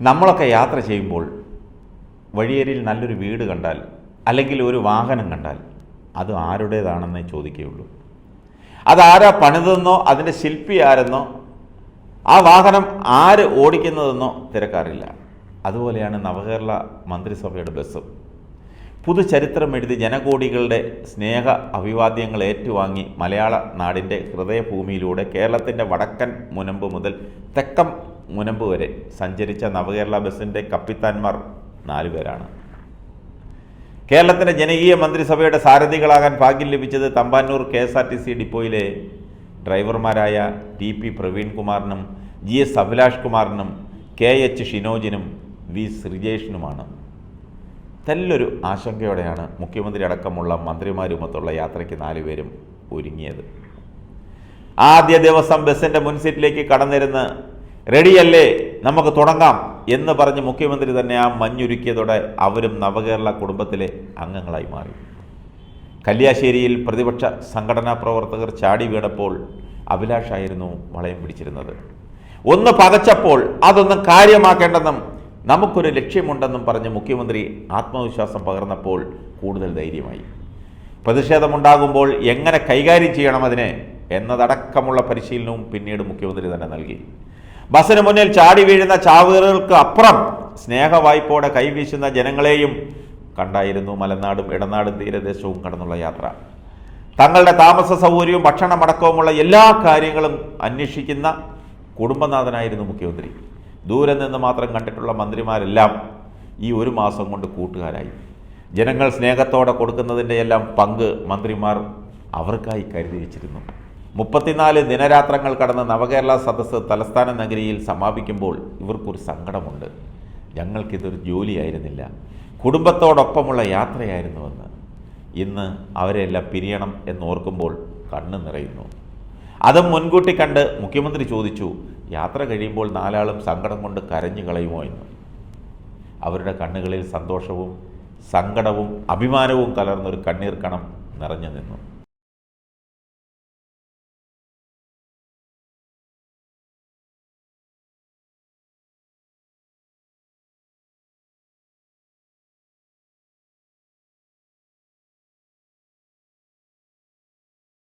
നമ്മളൊക്കെ യാത്ര ചെയ്യുമ്പോൾ വഴിയരിയിൽ നല്ലൊരു വീട് കണ്ടാൽ അല്ലെങ്കിൽ ഒരു വാഹനം കണ്ടാൽ അത് ആരുടേതാണെന്നേ ചോദിക്കുകയുള്ളൂ. അതാരാ പണിതെന്നോ അതിന്റെ ശില്പി ആരെന്നോ ആ വാഹനം ആര് ഓടിക്കുന്നതെന്നോ തിരക്കാറില്ല. അതുപോലെയാണ് നവകേരള മന്ത്രിസഭയുടെ ബസ്സും. പുതുചരിത്രം എഴുതി ജനകോടികളുടെ സ്നേഹ അഭിവാദ്യങ്ങൾ ഏറ്റുവാങ്ങി മലയാള നാടിന്റെ ഹൃദയഭൂമിയിലൂടെ കേരളത്തിന്റെ വടക്കൻ മുനമ്പ് മുതൽ തെക്കം മുനമ്പ് വരെ സഞ്ചരിച്ച നവകേരള ബസിന്റെ കപ്പിത്താന്മാർ നാലുപേരാണ് കേരളത്തിന്റെ ജനകീയ മന്ത്രിസഭയുടെ സാരഥികളാകാൻ ഭാഗ്യം ലഭിച്ചത് Thampanoor K S R T C ഡിപ്പോയിലെ ഡ്രൈവർമാരായ ടി പി പ്രവീൺകുമാറിനും ജി എസ് അഭിലാഷ് കുമാറിനും കെ എച്ച് ഷിനോജിനും വി ശ്രീജേഷിനുമാണ്. തെല്ലൊരു ആശങ്കയോടെയാണ് മുഖ്യമന്ത്രി അടക്കമുള്ള മന്ത്രിമാരുമൊത്തുള്ള യാത്രയ്ക്ക് നാലുപേരും ഒരുങ്ങിയത്. ആദ്യ ദിവസം ബസ്സിന്റെ മുൻസീറ്റിലേക്ക് കടന്നിരുന്ന് റെഡിയല്ലേ? നമുക്ക് തുടങ്ങാം എന്ന് പറഞ്ഞ് മുഖ്യമന്ത്രി തന്നെ ആ മഞ്ഞുരുക്കിയതോടെ അവരും നവകേരള കുടുംബത്തിലെ അംഗങ്ങളായി മാറി. കല്യാശ്ശേരിയിൽ പ്രതിപക്ഷ സംഘടനാ പ്രവർത്തകർ ചാടി വീണപ്പോൾ അഭിലാഷായിരുന്നു വളയം പിടിച്ചിരുന്നത്. ഒന്ന് പകച്ചപ്പോൾ അതൊന്നും കാര്യമാക്കേണ്ടെന്നും നമുക്കൊരു ലക്ഷ്യമുണ്ടെന്നും പറഞ്ഞ് മുഖ്യമന്ത്രി ആത്മവിശ്വാസം പകർന്നപ്പോൾ കൂടുതൽ ധൈര്യമായി. പ്രതിഷേധമുണ്ടാകുമ്പോൾ എങ്ങനെ കൈകാര്യം ചെയ്യണം അതിനെ എന്നതടക്കമുള്ള പരിശീലനവും പിന്നീട് മുഖ്യമന്ത്രി തന്നെ നൽകി. ബസ്സിന് മുന്നിൽ ചാടി വീഴുന്ന ചാവുകൾക്ക് അപ്പുറം സ്നേഹവായ്പോടെ കൈവീശുന്ന ജനങ്ങളെയും കണ്ടായിരുന്നു മലനാടും ഇടനാടും തീരദേശവും കടന്നുള്ള യാത്ര. തങ്ങളുടെ താമസ സൗകര്യവും ഭക്ഷണമടക്കവുമുള്ള എല്ലാ കാര്യങ്ങളും അന്വേഷിക്കുന്ന കുടുംബനാഥനായിരുന്നു മുഖ്യമന്ത്രി. ദൂരെ നിന്ന് മാത്രം കണ്ടിട്ടുള്ള മന്ത്രിമാരെല്ലാം ഈ ഒരു മാസം കൊണ്ട് കൂട്ടുകാരായി. ജനങ്ങൾ സ്നേഹത്തോടെ കൊടുക്കുന്നതിന്റെ എല്ലാം പങ്ക് മന്ത്രിമാർ അവർക്കായി കരുതി വച്ചിരുന്നു. മുപ്പത്തിനാല് ദിനരാത്രങ്ങൾ കടന്ന് നവകേരള സദസ്സ് തലസ്ഥാന നഗരിയിൽ സമാപിക്കുമ്പോൾ ഇവർക്കൊരു സങ്കടമുണ്ട്. ഞങ്ങൾക്കിതൊരു ജോലിയായിരുന്നില്ല. കുടുംബത്തോടൊപ്പമുള്ള യാത്രയായിരുന്നുവെന്ന്. ഇന്ന് അവരെല്ലാം പിരിയണം എന്നോർക്കുമ്പോൾ കണ്ണു നിറയുന്നു. അതും മുൻകൂട്ടി കണ്ട് മുഖ്യമന്ത്രി ചോദിച്ചു യാത്ര കഴിയുമ്പോൾ നാലാളും സങ്കടം കൊണ്ട് കരഞ്ഞു കളയുമോ എന്ന്? അവരുടെ കണ്ണുകളിൽ സന്തോഷവും സങ്കടവും അഭിമാനവും കലർന്നൊരു കണ്ണീർ കണം നിറഞ്ഞു നിന്നു.